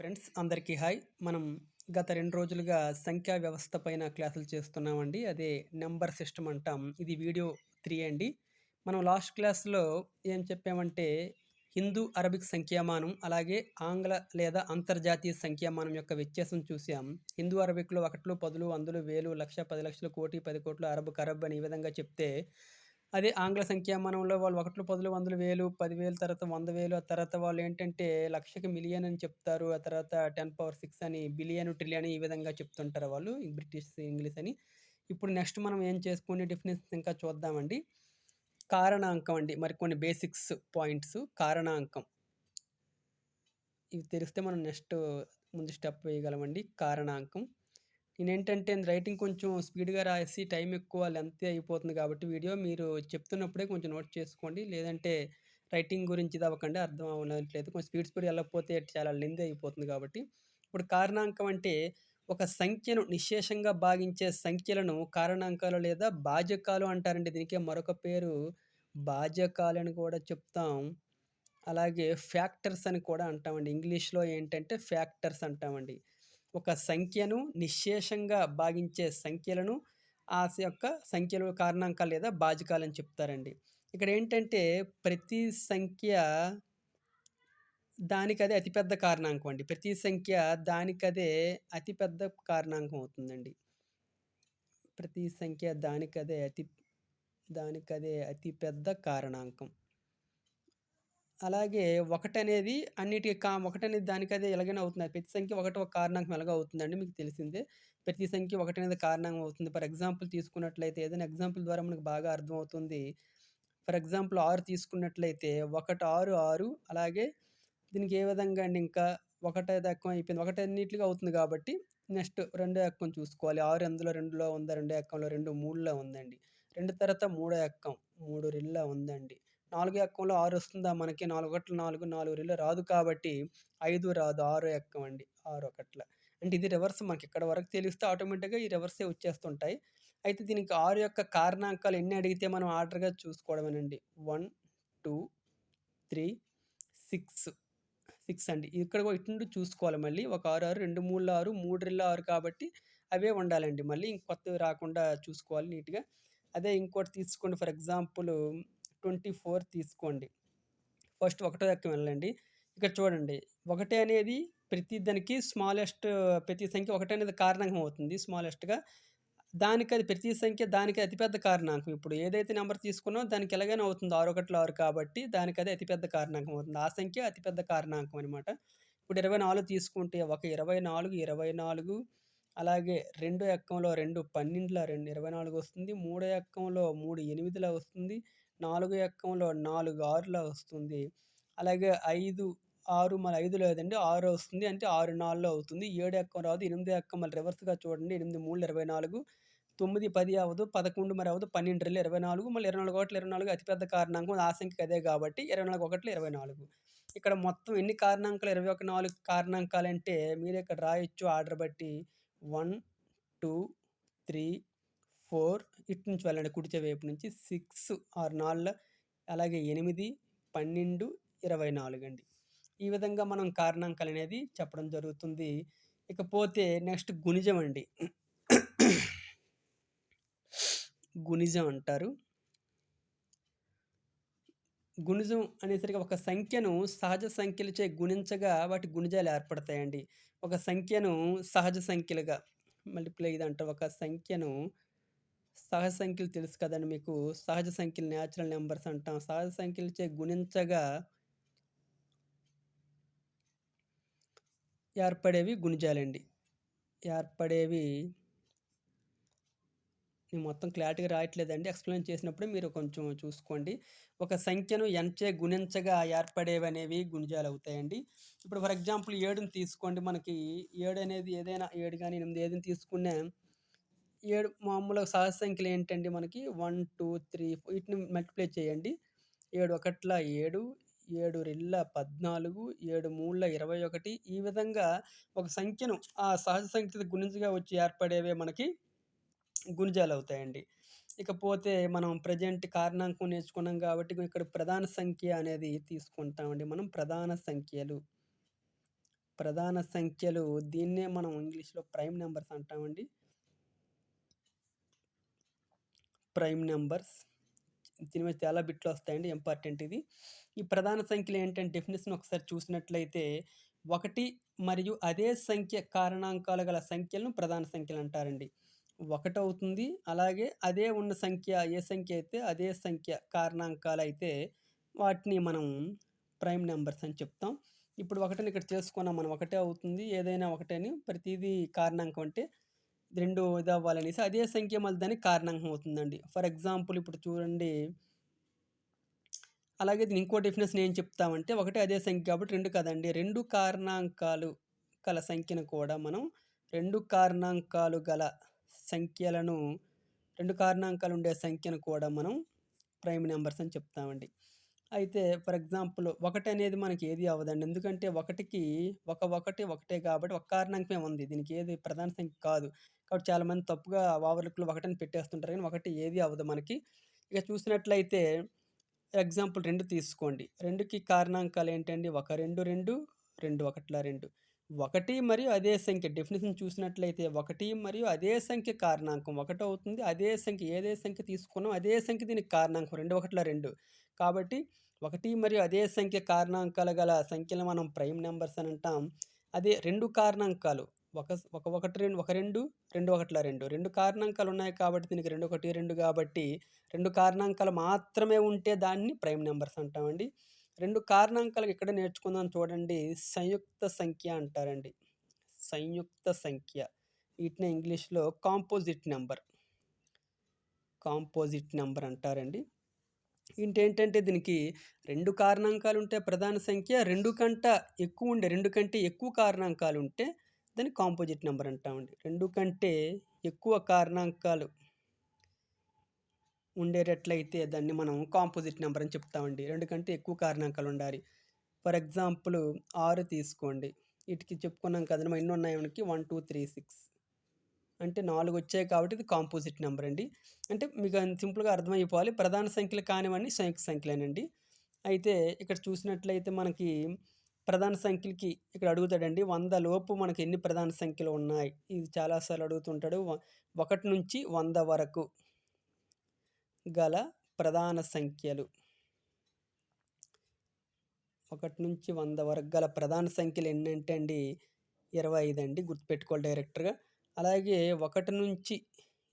Friends అందరికీ hi. మనం గత రెండు రోజులుగా సంఖ్యా వ్యవస్థ పైన క్లాసులు చేస్తున్నామండి. అదే నెంబర్ సిస్టమ్ అంటాం. ఇది వీడియో త్రీ అండి. మనం లాస్ట్ క్లాస్లో ఏం చెప్పామంటే హిందూ అరబిక్ సంఖ్యామానం అలాగే ఆంగ్ల లేదా అంతర్జాతీయ సంఖ్యామానం యొక్క వ్యత్యాసం చూసాం హిందూ అరబిక్లో ఒకట్లు పదులు వందలు వేలు లక్ష పది లక్షలు కోటి పది కోట్లు అరబ్ కరబ్ అని ఈ విధంగా చెప్తే అదే ఆంగ్ల సంఖ్యామానంలో వాళ్ళు ఒకట్లు పదులు వందలు వేలు పదివేలు తర్వాత వంద వేలు ఆ తర్వాత వాళ్ళు ఏంటంటే లక్షకి మిలియన్ అని చెప్తారు ఆ తర్వాత టెన్ పవర్ సిక్స్ అని బిలియన్ ట్రిలియన్ ఈ విధంగా చెప్తుంటారు వాళ్ళు బ్రిటిష్ ఇంగ్లీష్ అని. ఇప్పుడు నెక్స్ట్ మనం ఏం చేసుకునే డెఫినేషన్ ఇంకా చూద్దామండి. కారణాంకం అండి మరి కొన్ని బేసిక్స్ పాయింట్స్ కారణాంకం. ఇవి తెలిస్తే మనం నెక్స్ట్ ముందు స్టెప్ వేయగలమండి కారణాంకం. నేనేంటంటే రైటింగ్ కొంచెం స్పీడ్గా రాసి టైం ఎక్కువ లెంత్ అయిపోతుంది కాబట్టి వీడియో మీరు చెప్తున్నప్పుడే కొంచెం నోట్ చేసుకోండి. లేదంటే రైటింగ్ గురించి తవ్వకండి అర్థం అవ్వట్లేదు కొంచెం స్పీడ్ స్పీడ్ వెళ్ళకపోతే చాలా లెంత్ అయిపోతుంది కాబట్టి. ఇప్పుడు కారణాంకం అంటే ఒక సంఖ్యను నిశేషంగా భాగించే సంఖ్యలను కారణాంకాలు లేదా భాజకాలు అంటారండి. దీనికి మరొక పేరు బాజకాలు అని కూడా చెప్తాం. అలాగే ఫ్యాక్టర్స్ అని కూడా అంటామండి. ఇంగ్లీష్లో ఏంటంటే ఫ్యాక్టర్స్ అంటామండి. ఒక సంఖ్యను నిశ్శేషంగా భాగించే సంఖ్యలను ఆ యొక్క సంఖ్యలు కారణాంకాలు లేదా భాజకాలు అని చెప్తారండి. ఇక్కడ ఏంటంటే ప్రతి సంఖ్య దానికదే అతిపెద్ద కారణాంకం అండి. ప్రతి సంఖ్య దానికదే అతిపెద్ద కారణాంకం అవుతుందండి. ప్రతి సంఖ్య దానికదే అతి దానికదే అతిపెద్ద కారణాంకం. అలాగే ఒకటనేది అన్నిటికి కా ఒకటనేది దానికదే ఎలాగైనా అవుతుంది ప్రతి సంఖ్య ఒకటి ఒక కారణాంకం ఎలాగ అవుతుందండి మీకు తెలిసిందే. ప్రతి సంఖ్య ఒకటి అనేది కారణాంకం అవుతుంది. ఫర్ ఎగ్జాంపుల్ తీసుకున్నట్లయితే ఏదైనా ఎగ్జాంపుల్ ద్వారా మనకు బాగా అర్థమవుతుంది. ఫర్ ఎగ్జాంపుల్ ఆరు తీసుకున్నట్లయితే ఒకటి ఆరు ఆరు అలాగే దీనికి ఏ విధంగా అండి? ఇంకా ఒకటే ఎక్కం అయిపోయింది. ఒకటి అన్నిటిగా అవుతుంది కాబట్టి నెక్స్ట్ రెండో ఎక్కం చూసుకోవాలి. ఆరు ఎందులో రెండులో ఉందా? రెండో ఎక్కంలో రెండు మూడులో ఉందండి. రెండు తర్వాత మూడో ఎక్కం మూడు రిల్లో ఉందండి. నాలుగు ఎక్కంలో ఆరు వస్తుందా? మనకి నాలుగు ఒకట్లు నాలుగు నాలుగు రెండు రాదు కాబట్టి ఐదు రాదు ఆరు ఎక్కం అండి ఆరు ఒకట్ల. అంటే ఇది రివర్స్ మనకి ఇక్కడ వరకు తెలిస్తే ఆటోమేటిక్గా ఈ రివర్సే వచ్చేస్తుంటాయి. అయితే దీనికి ఆరు యొక్క కారణాంకాలు ఎన్ని అడిగితే మనం ఆర్డర్గా చూసుకోవడమేనండి. One two three six six అండి. ఇక్కడ కూడా ఇటు నుండి చూసుకోవాలి మళ్ళీ. ఒక ఆరు ఆరు రెండు మూడు ఆరు మూడు రెండు ఆరు కాబట్టి అవే ఉండాలండి. మళ్ళీ ఇంకొత్తవి రాకుండా చూసుకోవాలి నీట్గా. అదే ఇంకోటి తీసుకోండి. ఫర్ ఎగ్జాంపుల్ ట్వంటీ ఫోర్ తీసుకోండి. ఫస్ట్ ఒకటో ఎక్కం వెళ్ళండి. ఇక్కడ చూడండి. ఒకటి అనేది ప్రతి దానికి స్మాలెస్ట్ ప్రతి సంఖ్య ఒకటి అనేది కారణాంకం అవుతుంది. స్మాలెస్ట్గా దానికి అది ప్రతి సంఖ్య దానికి అతిపెద్ద కారణాంకం. ఇప్పుడు ఏదైతే నెంబర్ తీసుకున్నో దానికి ఎలాగైనా అవుతుంది. ఆరు ఒకటిలో ఆరు కాబట్టి దానికి అది అతిపెద్ద కారణాంకం అవుతుంది. ఆ సంఖ్య అతిపెద్ద కారణాంకం అనమాట ఇప్పుడు ఇరవై నాలుగు తీసుకుంటే ఒక ఇరవై నాలుగు ఇరవై నాలుగు అలాగే రెండో ఎక్కంలో రెండు పన్నెండులో రెండు ఇరవై నాలుగు వస్తుంది. మూడో ఎక్కంలో మూడు ఎనిమిదిలో వస్తుంది. నాలుగు ఎక్కంలో నాలుగు ఆరులో వస్తుంది. అలాగే ఐదు ఆరు మళ్ళీ ఐదు లేదండి ఆరు వస్తుంది. అంటే ఆరు నాలుగులో అవుతుంది. ఏడు ఎక్కం రాదు ఎనిమిది ఎక్కం మళ్ళీ రివర్స్గా చూడండి. ఎనిమిది మూడు ఇరవై నాలుగు తొమ్మిది పది అవ్వదు పదకొండు మరి అవ్వదు పన్నెండు రెండు ఇరవై నాలుగు మళ్ళీ ఇరవై నాలుగు ఒకటి ఇరవై నాలుగు అతిపెద్ద కారణాంకం ఆ అదే కాబట్టి ఇరవై నాలుగు ఒకటి ఇరవై నాలుగు. ఇక్కడ మొత్తం ఎన్ని కారణాంకాలు? ఇరవై ఒక నాలుగు కారణాంకాలు అంటే మీరు ఇక్కడ రాయొచ్చు ఆర్డర్ బట్టి. వన్ టూ త్రీ ఫోర్ ఇటు నుంచి వెళ్ళండి. కుడిచే వైపు నుంచి సిక్స్ ఆరు నాలుగు అలాగే ఎనిమిది పన్నెండు ఇరవై నాలుగు అండి. ఈ విధంగా మనం కారణాంకాలు అనేది చెప్పడం జరుగుతుంది. ఇకపోతే నెక్స్ట్ గుణిజం అండి. గుణిజం అంటారు. గుణిజం అనేసరికి ఒక సంఖ్యను సహజ సంఖ్యలచే గుణించగా వాటి గుణిజాలు ఏర్పడతాయండి. ఒక సంఖ్యను సహజ సంఖ్యలుగా మల్టిప్లై ఇది అంటారు. ఒక సంఖ్యను సహజ సంఖ్యలు తెలుసు కదండి మీకు. సహజ సంఖ్యలు న్యాచురల్ నెంబర్స్ అంటాం. సహజ సంఖ్యలచే గుణించగా ఏర్పడేవి గుణిజాలండి. ఏర్పడేవి నేను మొత్తం క్లారిటీగా రాయట్లేదండి. ఎక్స్ప్లెయిన్ చేసినప్పుడు మీరు కొంచెం చూసుకోండి. ఒక సంఖ్యను ఎంచే గుణించగా ఏర్పడేవి అనేవి గుణిజాలు అవుతాయండి. ఇప్పుడు ఫర్ ఎగ్జాంపుల్ ఏడుని తీసుకోండి. మనకి ఏడు అనేది ఏదైనా ఏడు కానీ ఎనిమిది ఏదైనా తీసుకున్నా ఏడు మామూలుగా సహజ సంఖ్యలు ఏంటండి మనకి? వన్ టూ త్రీ వీటిని మల్టిప్లై చేయండి. ఏడు ఒకట్ల ఏడు ఏడు రెళ్ళ పద్నాలుగు ఏడు మూడుల ఇరవై ఒకటి ఈ విధంగా ఒక సంఖ్యను ఆ సహజ సంఖ్య గుణించగా వచ్చి ఏర్పడేవే మనకి గుణిజాలు అవుతాయండి. ఇకపోతే మనం ప్రజెంట్ కారణాంకం నేర్చుకున్నాం కాబట్టి ఇక్కడ ప్రధాన సంఖ్య అనేది తీసుకుంటామండి మనం ప్రధాన సంఖ్యలు. ప్రధాన సంఖ్యలు దీన్నే మనం ఇంగ్లీష్‌లో ప్రైమ్ నెంబర్స్ అంటామండి. ప్రైమ్ నెంబర్స్ దీని మీద చాలా బిట్లు వస్తాయండి. ఇంపార్టెంట్ ఇది. ఈ ప్రధాన సంఖ్యలు ఏంటంటే డెఫినేషన్ ఒకసారి చూసినట్లయితే ఒకటి మరియు అదే సంఖ్య కారణాంకాలు గల సంఖ్యలను ప్రధాన సంఖ్యలు అంటారండి. ఒకటి అవుతుంది. అలాగే అదే ఉన్న సంఖ్య ఏ సంఖ్య అయితే అదే సంఖ్య కారణాంకాలు అయితే వాటిని మనం ప్రైమ్ నెంబర్స్ అని చెప్తాం. ఇప్పుడు ఒకటిని ఇక్కడ చేసుకున్నాం మనం. ఒకటే అవుతుంది. ఏదైనా ఒకటే అని కారణాంకం అంటే రెండు ఇది అవ్వాలనేసి అదే సంఖ్య మళ్ళీ దానికి కారణాంకం అవుతుందండి. ఫర్ ఎగ్జాంపుల్ ఇప్పుడు చూడండి అలాగే దీని ఇంకో డెఫినిషన్ ఏం చెప్తామంటే ఒకటే అదే సంఖ్య కాబట్టి రెండు కదండి రెండు కారణాంకాలు గల సంఖ్యను కూడా మనం రెండు కారణాంకాలు గల సంఖ్యలను రెండు కారణాంకాలు ఉండే సంఖ్యను కూడా మనం ప్రైమ్ నెంబర్స్ అని చెప్తామండి. అయితే ఫర్ ఎగ్జాంపుల్ ఒకటి అనేది మనకి ఏది అవ్వదండి. ఎందుకంటే ఒకటికి ఒక ఒకటి ఒకటే కాబట్టి ఒక కారణాంకమే ఉంది. దీనికి ఏది ప్రధాన సంఖ్య కాదు. కాబట్టి చాలామంది తప్పుగా ఓవర్‌లుక్‌లో 1 అని పెట్టేస్తుంటారు కానీ ఒకటి ఏది అవ్వదు మనకి. ఇక చూసినట్లయితే ఎగ్జాంపుల్ రెండు తీసుకోండి. రెండుకి కారణాంకాలు ఏంటండి? ఒక రెండు రెండు రెండు ఒకట్లా రెండు ఒకటి మరియు అదే సంఖ్య డెఫినేషన్ చూసినట్లయితే ఒకటి మరియు అదే సంఖ్య కారణాంకం ఒకటి అవుతుంది. అదే సంఖ్య ఏదే సంఖ్య తీసుకున్నాం అదే సంఖ్య దీనికి కారణాంకం 2 ఒకట్ల 2. కాబట్టి ఒకటి మరియు అదే సంఖ్య కారణాంకాలు గల సంఖ్యలు మనం ప్రైమ్ నెంబర్స్ అని అంటాం. అదే రెండు కారణాంకాలు ఒక ఒక 1, 2 ఒక 2, 2 ఒకట్ల 2. 2 కారణాంకాలు ఉన్నాయి కాబట్టి దీనికి 2, 1, 2 కాబట్టి రెండు కారణాంకాలు మాత్రమే ఉంటే దాన్ని ప్రైమ్ నెంబర్స్ అంటామండి. రెండు కారణాంకాలు ఇక్కడ నేర్చుకుందాం చూడండి. సంయుక్త సంఖ్య అంటారండి. సంయుక్త సంఖ్య. వీటిని ఇంగ్లీష్‌లో కాంపోజిట్ నెంబర్ కాంపోజిట్ నెంబర్ అంటారండి. ఇంటేంటంటే దీనికి రెండు కారణాంకాలు ఉంటే ప్రధాన సంఖ్య రెండు కంట ఎక్కువ ఉండే రెండు కంటే ఎక్కువ కారణాంకాలు ఉంటే దాన్ని కాంపోజిట్ నెంబర్ అంటామండి. రెండు కంటే ఎక్కువ కారణాంకాలు ఉండేటట్లయితే దాన్ని మనం కాంపోజిట్ నెంబర్ అని చెప్తామండి. రెండు కంటే ఎక్కువ కారణాంకాలు ఉండాలి. ఫర్ ఎగ్జాంపుల్ ఆరు తీసుకోండి. వీటికి చెప్పుకున్నాం కదండీ! ఎన్ని ఉన్నాయి మనకి 1, 2, 3, 6 అంటే నాలుగు వచ్చాయి కాబట్టి ఇది కాంపోజిట్ నెంబర్ అండి. అంటే మీకు సింపుల్‌గా అర్థమైపోవాలి. ప్రధాన సంఖ్యలు కానివన్నీ సంయుక్త సంఖ్యలేనండి. అయితే ఇక్కడ చూసినట్లయితే మనకి ప్రధాన సంఖ్యలకి ఇక్కడ అడుగుతాడండి. వంద లోపు మనకి ఎన్ని ప్రధాన సంఖ్యలు ఉన్నాయి? ఇది చాలాసార్లు అడుగుతుంటాడు. ఒకటి నుంచి వంద వరకు గల ప్రధాన సంఖ్యలు. ఒకటి నుంచి వంద వరకు గల ప్రధాన సంఖ్యలు ఎన్నంటే అండి 25 అండి. గుర్తుపెట్టుకోవాలి డైరెక్ట్‌గా. అలాగే ఒకటి నుంచి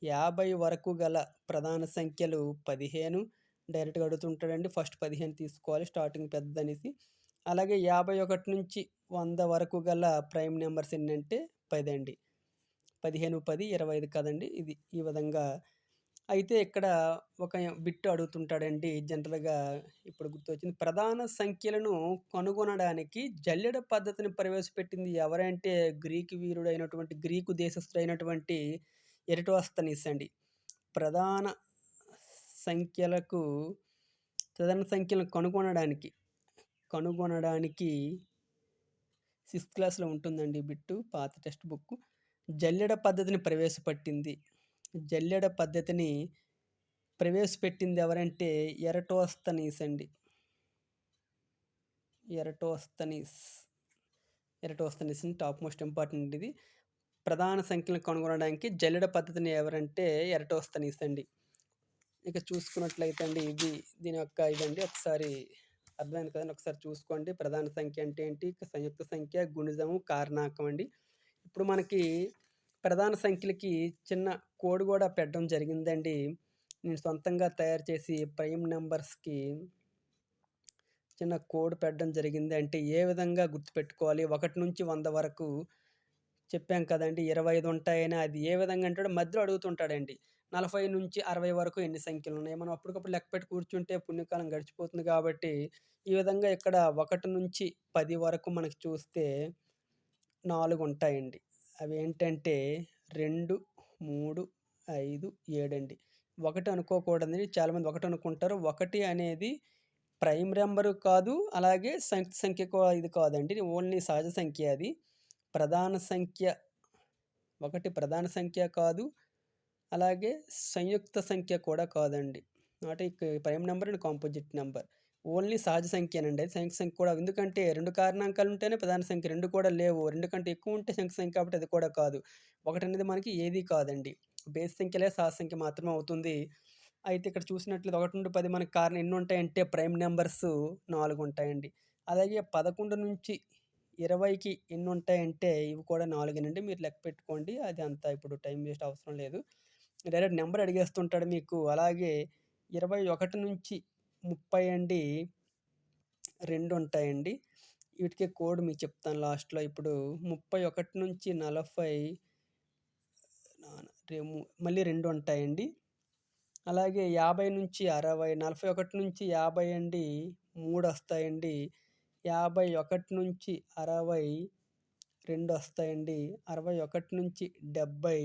50 వరకు గల ప్రధాన సంఖ్యలు 15 డైరెక్ట్‌గా అడుగుతుంటాడండి. ఫస్ట్ 15 తీసుకోవాలి స్టార్టింగ్ పెద్దదనేసి. అలాగే 51 నుంచి వంద వరకు గల ప్రైమ్ నెంబర్స్ ఎన్నంటే పది అండి. 15, 10, 25 కదండీ! ఇది ఈ విధంగా అయితే ఇక్కడ ఒక బిట్ అడుగుతుంటాడండి. జనరల్‌గా ఇప్పుడు గుర్తొచ్చింది. ప్రధాన సంఖ్యలను కనుగొనడానికి జల్లెడ పద్ధతిని ప్రవేశపెట్టింది ఎవరంటే గ్రీకు వీరుడైనటువంటి గ్రీకు దేశస్థుడైనటువంటి ఎరటోస్తనిస్ అండి. ప్రధాన సంఖ్యలకు ప్రధాన సంఖ్యలను కనుగొనడానికి కనుగొనడానికి సిక్స్త్ క్లాస్‌లో ఉంటుందండి బిట్టు. పాత టెక్స్ట్ బుక్ జల్లెడ పద్ధతిని ప్రవేశపెట్టింది. జల్లెడ పద్ధతిని ప్రవేశపెట్టింది ఎవరంటే ఎరటోస్తనీస్ అండి. Eratosthenes. Eratosthenes top most important ఇది. ప్రధాన సంఖ్యలను కనుగొనడానికి జల్లెడ పద్ధతిని ఎవరంటే ఎరటోస్తనీస్ అండి. ఇక చూసుకున్నట్లయితే అండి ఇది దీని యొక్క ఇదండి. ఒకసారి అర్థమైంది కదండి ఒకసారి చూసుకోండి. ప్రధాన సంఖ్య అంటే ఏంటి? సంయుక్త సంఖ్య, గుణిజము, కారణాకం అండి. ఇప్పుడు మనకి ప్రధాన సంఖ్యలకి చిన్న కోడ్ కూడా పెట్టడం జరిగిందండి. నేను సొంతంగా తయారు చేసి ప్రైమ్ నెంబర్స్కి చిన్న కోడ్ పెట్టడం జరిగింది. అంటే ఏ విధంగా గుర్తుపెట్టుకోవాలి? ఒకటి నుంచి వంద వరకు చెప్పాం కదండీ! 25 ఉంటాయని అది ఏ విధంగా అంటే మధ్యలో అడుగుతుంటాడండి. 40 నుంచి 60 వరకు ఎన్ని సంఖ్యలు ఉన్నాయి మనం అప్పటికప్పుడు లెక్కపెట్టి కూర్చుంటే పుణ్యకాలం గడిచిపోతుంది కాబట్టి ఈ విధంగా ఇక్కడ ఒకటి నుంచి పది వరకు మనకి చూస్తే నాలుగు ఉంటాయండి. అవి ఏంటంటే రెండు మూడు ఐదు ఏడండి ఒకటి అనుకోకూడదండి. చాలామంది ఒకటి అనుకుంటారు. ఒకటి అనేది ప్రైమ్ నెంబరు కాదు. అలాగే సంయుక్త సంఖ్య ఇది కాదండి. ఓన్లీ సహజ సంఖ్య అది. ప్రధాన సంఖ్య ఒకటి ప్రధాన సంఖ్య కాదు. అలాగే సంయుక్త సంఖ్య కూడా కాదండి. Not prime number and composite number only సహజ సంఖ్యేనండి. అది సంఖ్య సంఖ్య కూడా ఎందుకంటే రెండు కారణాంకాలు ఉంటేనే ప్రధాన సంఖ్య. రెండు కూడా లేవు. రెండు కంటే ఎక్కువ ఉంటే సంఖ్య సంఖ్య కాబట్టి అది కూడా కాదు. ఒకటనేది మనకి ఏది కాదండి. బేస్ సంఖ్యలే సహజ సంఖ్య మాత్రమే అవుతుంది. అయితే ఇక్కడ చూసినట్లయితే ఒకటి నుండి పది మనకి కారణం ఎన్ని ఉంటాయంటే ప్రైమ్ నెంబర్స్ నాలుగు ఉంటాయండి. అలాగే 11 నుంచి 20కి ఎన్ని ఉంటాయంటే ఇవి కూడా నాలుగేనండి మీరు లెక్క పెట్టుకోండి. అది అంత ఇప్పుడు టైం వేస్ట్ అవసరం లేదు. డైరెక్ట్ నెంబర్ అడిగేస్తుంటాడు మీకు. అలాగే 21 నుంచి ముప్పై అండి రెండు ఉంటాయండి. వీటికి కోడ్ మీకు చెప్తాను లాస్ట్లో. ఇప్పుడు ముప్పై ఒకటి నుంచి నలభై మళ్ళీ రెండు ఉంటాయండి. అలాగే యాభై నుంచి అరవై నలభై ఒకటి నుంచి యాభై అండి మూడు వస్తాయండి. యాభై ఒకటి నుంచి అరవై రెండు వస్తాయండి. అరవై ఒకటి నుంచి డెబ్భై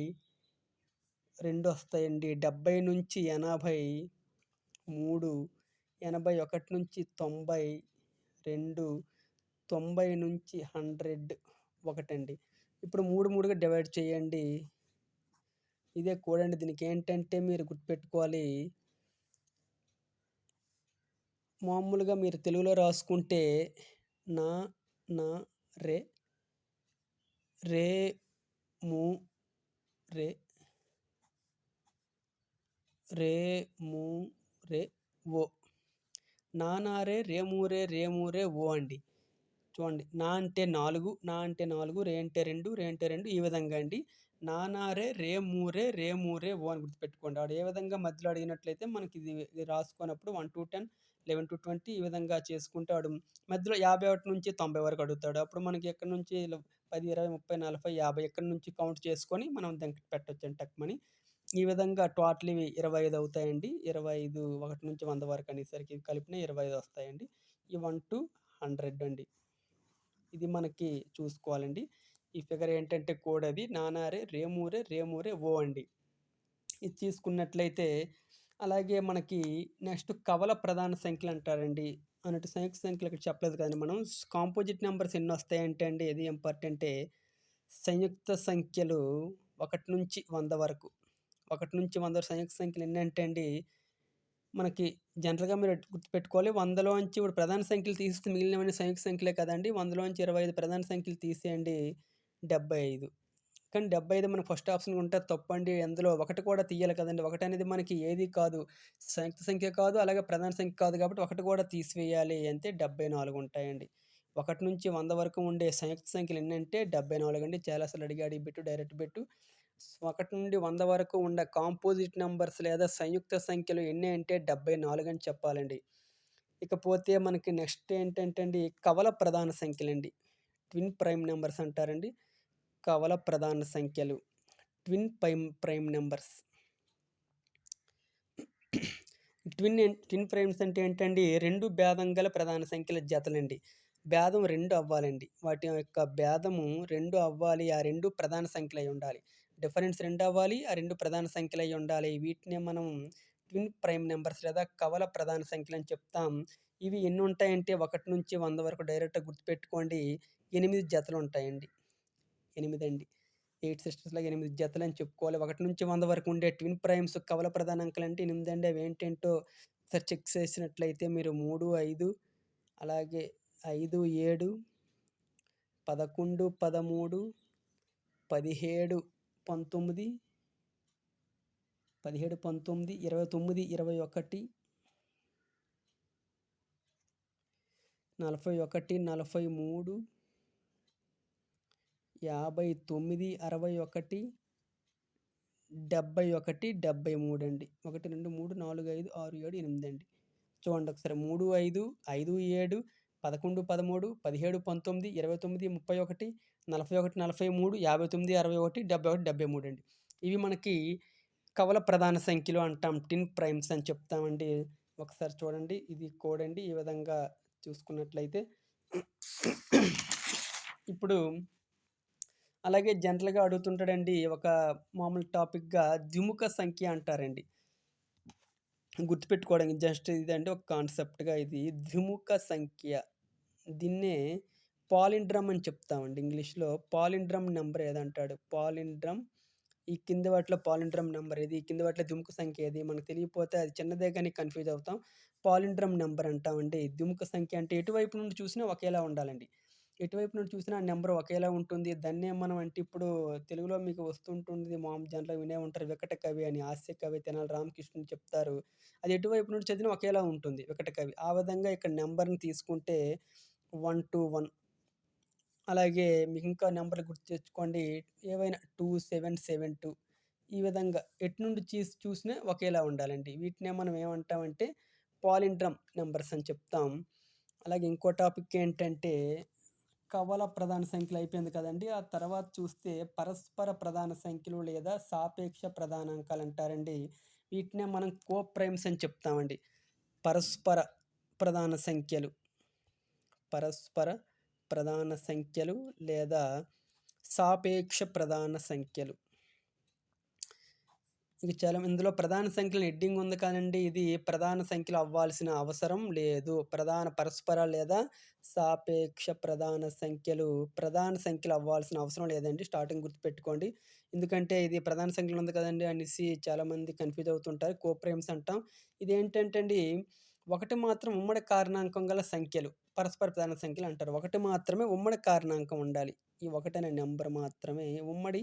రెండు వస్తాయండి. డెబ్భై నుంచి ఎనభై మూడు 3 81 నుంచి 90 2 90 నుంచి 100 ఒకటండి. ఇప్పుడు 3, 3గా డివైడ్ చేయండి. ఇదే కూడండి అండి. దీనికి ఏంటంటే మీరు గుర్తుపెట్టుకోవాలి. మామూలుగా మీరు తెలుగులో రాసుకుంటే నా, నా, రే రే, ము, రే రే, ము, రే ఓ. నానారే, రేమూరే, రేమూరే, ఓ అండి. చూడండి. నా అంటే నాలుగు నా అంటే నాలుగు రే అంటే రెండు రే అంటే రెండు ఈ విధంగా అండి. నానారే, రేమూరే, రేమూరే, ఓ అని గుర్తుపెట్టుకోండి. ఆడు ఏ విధంగా మధ్యలో అడిగినట్లయితే మనకి ఇది రాసుకున్నప్పుడు one to ten eleven to twenty ఈ విధంగా చేసుకుంటే ఆడు మధ్యలో 51 నుంచి 90 వరకు అడుగుతాడు. అప్పుడు మనకి ఎక్కడి నుంచి 10, 20, 30, 40, 50 ఎక్కడి నుంచి కౌంట్ చేసుకొని మనం దానికి పెట్టొచ్చండి టక్‌మని. ఈ విధంగా టోటల్ ఇవి 25 అవుతాయండి. 25 1 నుంచి వంద వరకు అనేసరికి కలిపిన 25 వస్తాయండి. ఈ 1-100 అండి. ఇది మనకి చూసుకోవాలండి. ఈ ఫిగర్ ఏంటంటే కోడ్ అది. నానారే, రేమూరే, రేమూరే, ఓ అండి. ఇది తీసుకున్నట్లయితే అలాగే మనకి నెక్స్ట్ కవల ప్రధాన సంఖ్యలు అంటారండి. అన్నట్టు సంయుక్త సంఖ్యలు ఇక్కడ చెప్పలేదు కదండి మనం. కాంపోజిట్ నెంబర్స్ ఎన్ని వస్తాయంటే అండి ఇది ఇంపార్టెంటే. సంయుక్త సంఖ్యలు ఒకటి నుంచి వంద వరకు. ఒకటి నుంచి వందల సంయుక్త సంఖ్యలు ఎన్నంటే అండి మనకి జనరల్‌గా మీరు గుర్తుపెట్టుకోవాలి. 100లోంచి ఇప్పుడు ప్రధాన సంఖ్యలు తీస్తే మిగిలినవన్నీ సంయుక్త సంఖ్యలే కదండి వందలోంచి ఇరవై ఐదు ప్రధాన సంఖ్యలు తీసేయండి 75. కానీ 75 మనకు ఫస్ట్ ఆప్షన్ ఉంటే తప్పండి. అందులో ఒకటి కూడా తీయాలి కదండి ఒకటి అనేది మనకి ఏది కాదు. సంయుక్త సంఖ్య కాదు. అలాగే ప్రధాన సంఖ్య కాదు కాబట్టి ఒకటి కూడా తీసివేయాలి. అంతే 74 ఉంటాయండి. ఒకటి నుంచి వంద వరకు ఉండే సంయుక్త సంఖ్యలు ఎన్నంటే 74 అండి. చాలా అసలు అడిగాడు ఈ డైరెక్ట్ బిట్టు ఒకటి నుండి వంద వరకు ఉండే కాంపోజిట్ నెంబర్స్ లేదా సంయుక్త సంఖ్యలు ఎన్ని అంటే 74 అని చెప్పాలండి. ఇకపోతే మనకి నెక్స్ట్ ఏంటంటే అండి కవల ప్రధాన సంఖ్యలండి. ట్విన్ ప్రైమ్ నెంబర్స్ అంటారండి. కవల ప్రధాన సంఖ్యలు. Twin prime prime numbers twin twin primes అంటే ఏంటండి రెండు భేదం గల ప్రధాన సంఖ్యల జతలండి. భేదం రెండు అవ్వాలండి. వాటి యొక్క భేదము రెండు అవ్వాలి. ఆ రెండు ప్రధాన సంఖ్యలై ఉండాలి. డిఫరెన్స్ రెండు అవ్వాలి. ఆ రెండు ప్రధాన సంఖ్యలై ఉండాలి. వీటిని మనం ట్విన్ ప్రైమ్ నెంబర్స్ లేదా కవల ప్రధాన సంఖ్యలు అని చెప్తాం. ఇవి ఎన్ని ఉంటాయంటే ఒకటి నుంచి వంద వరకు డైరెక్ట్‌గా గుర్తుపెట్టుకోండి. ఎనిమిది జతలు ఉంటాయండి ఎనిమిది అండి. 8 సిస్టర్స్‌లాగా 8 జతలని చెప్పుకోవాలి. ఒకటి నుంచి వంద వరకు ఉండే ట్విన్ ప్రైమ్స్ కవల ప్రధాన అంకెలంటే 8 అండి. అవేంటేంటో ఒకసారి చెక్ చేసినట్లయితే మీరు 3, 5 అలాగే ఐదు ఏడు పదకొండు పదమూడు పదిహేడు పంతొమ్మిది పదిహేడు పంతొమ్మిది ఇరవై తొమ్మిది ఇరవై ఒకటి నలభై ఒకటి నలభై మూడు యాభై తొమ్మిది అరవై ఒకటి డెబ్బై ఒకటి డెబ్బై మూడు అండి. ఒకటి రెండు మూడు నాలుగు ఐదు ఆరు ఏడు ఎనిమిది అండి. చూడండి ఒకసారి. మూడు ఐదు ఐదు ఏడు పదకొండు పదమూడు పదిహేడు పంతొమ్మిది ఇరవై తొమ్మిది ముప్పై ఒకటి నలభై ఒకటి నలభై మూడు యాభై తొమ్మిది అరవై ఒకటి డెబ్బై ఒకటి డెబ్బై మూడు అండి. ఇవి మనకి కవల ప్రధాన సంఖ్యలు అంటాం. టిన్ ప్రైమ్స్ అని చెప్తామండి. ఒకసారి చూడండి. ఇది కోడ్ అండి. ఈ విధంగా చూసుకున్నట్లయితే ఇప్పుడు అలాగే జనరల్‌గా అడుగుతుంటాడండి. ఒక మామూలు టాపిక్‌గా ద్విముఖ సంఖ్య అంటారండి. గుర్తుపెట్టుకోవడానికి జస్ట్ ఇదండి ఒక కాన్సెప్ట్‌గా ఇది ద్విముఖ సంఖ్య. దీన్నే పాలిండ్రమ్ అని చెప్తామండి. ఇంగ్లీష్‌లో పాలిండ్రమ్ నెంబర్ ఏదంటాడు. పాలిండ్రమ్ ఈ కింది వాటిలో పాలిండ్రమ్ నెంబర్ ఏది? ఈ కింది వాటిలో ద్విముఖ సంఖ్య ఏది? మనకు తెలియపోతే అది చిన్నదే కానీ కన్‌ఫ్యూజ్ అవుతాం. పాలిండ్రమ్ నెంబర్ అంటామండి. ద్విముఖ సంఖ్య అంటే ఎటువైపు నుండి చూసినా ఒకేలా ఉండాలండి. ఎటువైపు నుండి చూసినా ఆ నెంబర్ ఒకేలా ఉంటుంది. దాన్నే మనం అంటే ఇప్పుడు తెలుగులో మీకు వస్తుంటుంది మామూలు జనలో వినే ఉంటారు 'వికట కవి' అని 'హాస్య కవి' తెనాలి రామకృష్ణుని చెప్తారు. అది ఎటువైపు నుండి చదివినా ఒకేలా ఉంటుంది 'వికట కవి.' ఆ విధంగా ఇక్కడ నెంబర్ని తీసుకుంటే 121 అలాగే మీకు ఇంకా నెంబర్లు గుర్తు తెచ్చుకోండి. ఏవైనా 2772 ఈ విధంగా ఎటు నుండి చూసి చూసినా ఒకేలా ఉండాలండి. వీటినే మనం ఏమంటామంటే పాలిండ్రమ్ నెంబర్స్ అని చెప్తాం. అలాగే ఇంకో టాపిక్ ఏంటంటే కవల ప్రధాన సంఖ్యలు అయిపోయింది కదండి ఆ తర్వాత చూస్తే పరస్పర ప్రధాన సంఖ్యలు లేదా సాపేక్ష ప్రధానాంకాలు అంటారండి. వీటినే మనం కోప్రైమ్స్ అని చెప్తామండి. పరస్పర ప్రధాన సంఖ్యలు. పరస్పర ప్రధాన సంఖ్యలు లేదా సాపేక్ష ప్రధాన సంఖ్యలు. ఇక చాలా ఇందులో ప్రధాన సంఖ్యల హెడ్డింగ్ ఉంది కానండి ఇది ప్రధాన సంఖ్యలు అవ్వాల్సిన అవసరం లేదు. ప్రధాన పరస్పర లేదా సాపేక్ష ప్రధాన సంఖ్యలు ప్రధాన సంఖ్యలు అవ్వాల్సిన అవసరం లేదండి. స్టార్టింగ్ గుర్తుపెట్టుకోండి. ఎందుకంటే ఇది ప్రధాన సంఖ్యలు ఉంది కదండి అనేసి చాలామంది కన్‌ఫ్యూజ్ అవుతుంటారు. కోప్రేమ్స్ అంటాం. ఇదేంటంటే అండి ఒకటి మాత్రం ఉమ్మడి కారణాంకం గల సంఖ్యలు పరస్పర ప్రధాన సంఖ్యలు అంటారు. ఒకటి మాత్రమే ఉమ్మడి కారణాంకం ఉండాలి. ఈ ఒకటనే నెంబర్ మాత్రమే ఉమ్మడి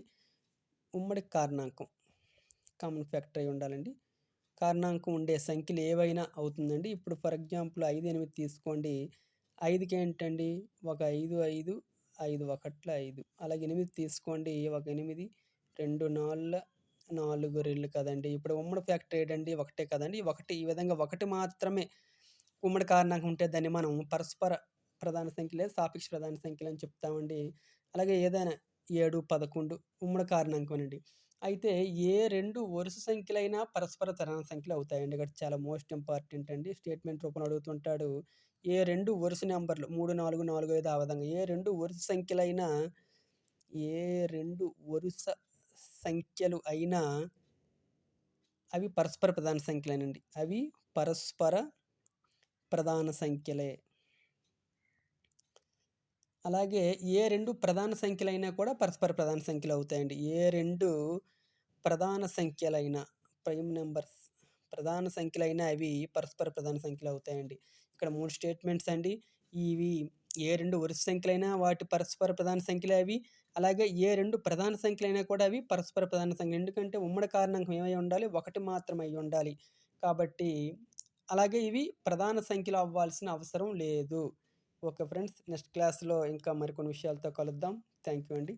ఉమ్మడి కారణాంకం. కామన్ ఫ్యాక్టర్ అయి ఉండాలండి. కారణాంకం ఉండే సంఖ్యలు ఏవైనా అవుతుందండి. ఇప్పుడు ఫర్ ఎగ్జాంపుల్ 5, 8 తీసుకోండి. ఐదుకి ఏంటండి ఒక 5, 5, 5 ఒకట్ల ఐదు అలాగే ఎనిమిది తీసుకోండి. ఒక 8, 2 నాళ్ళ నాలుగు రెళ్ళు కదండి ఇప్పుడు ఉమ్మడి ఫ్యాక్టరీ ఏంటండి ఒకటే కదండి ఒకటి ఈ విధంగా ఒకటి మాత్రమే ఉమ్మడి కారణంగా ఉంటే దాన్ని మనం పరస్పర ప్రధాన సంఖ్య సాపేక్ష ప్రధాన సంఖ్యలు అని చెప్తామండి. అలాగే ఏదైనా 7, 11 ఉమ్మడి కారణాంకమేనండి. అయితే ఏ రెండు వరుస సంఖ్యలైనా పరస్పర ప్రధాన సంఖ్యలు అవుతాయండి. ఇక్కడ చాలా మోస్ట్ ఇంపార్టెంట్ అండి. స్టేట్మెంట్ రూపంలో అడుగుతుంటాడు. ఏ రెండు వరుస నెంబర్లు మూడు నాలుగు నాలుగు ఐదు ఆ విధంగా ఏ రెండు వరుస సంఖ్యలైనా ఏ రెండు వరుస సంఖ్యలు అయినా అవి పరస్పర ప్రధాన సంఖ్యలేనండి. అవి పరస్పర ప్రధాన సంఖ్యలే. అలాగే ఏ రెండు ప్రధాన సంఖ్యలైనా కూడా పరస్పర ప్రధాన సంఖ్యలు అవుతాయండి. ఏ రెండు ప్రధాన సంఖ్యలైన ప్రైమ్ నెంబర్స్ ప్రధాన సంఖ్యలైనా అవి పరస్పర ప్రధాన సంఖ్యలు అవుతాయండి. ఇక్కడ మూడు స్టేట్మెంట్స్ అండి. ఇవి ఏ రెండు వరుస సంఖ్యలైనా వాటి పరస్పర ప్రధాన సంఖ్యలే అవి. అలాగే ఏ రెండు ప్రధాన సంఖ్యలైనా కూడా అవి పరస్పర ప్రధాన సంఖ్యలు. ఎందుకంటే ఉమ్మడి కారణాంకం ఏమై ఉండాలి? ఒకటి మాత్రమే అయి ఉండాలి. కాబట్టి అలాగే ఇవి ప్రధాన సంఖ్యలు అవ్వాల్సిన అవసరం లేదు. ఓకే ఫ్రెండ్స్ నెక్స్ట్ క్లాస్‌లో ఇంకా మరికొన్ని విషయాలతో కలుద్దాం. థ్యాంక్ యూ అండి.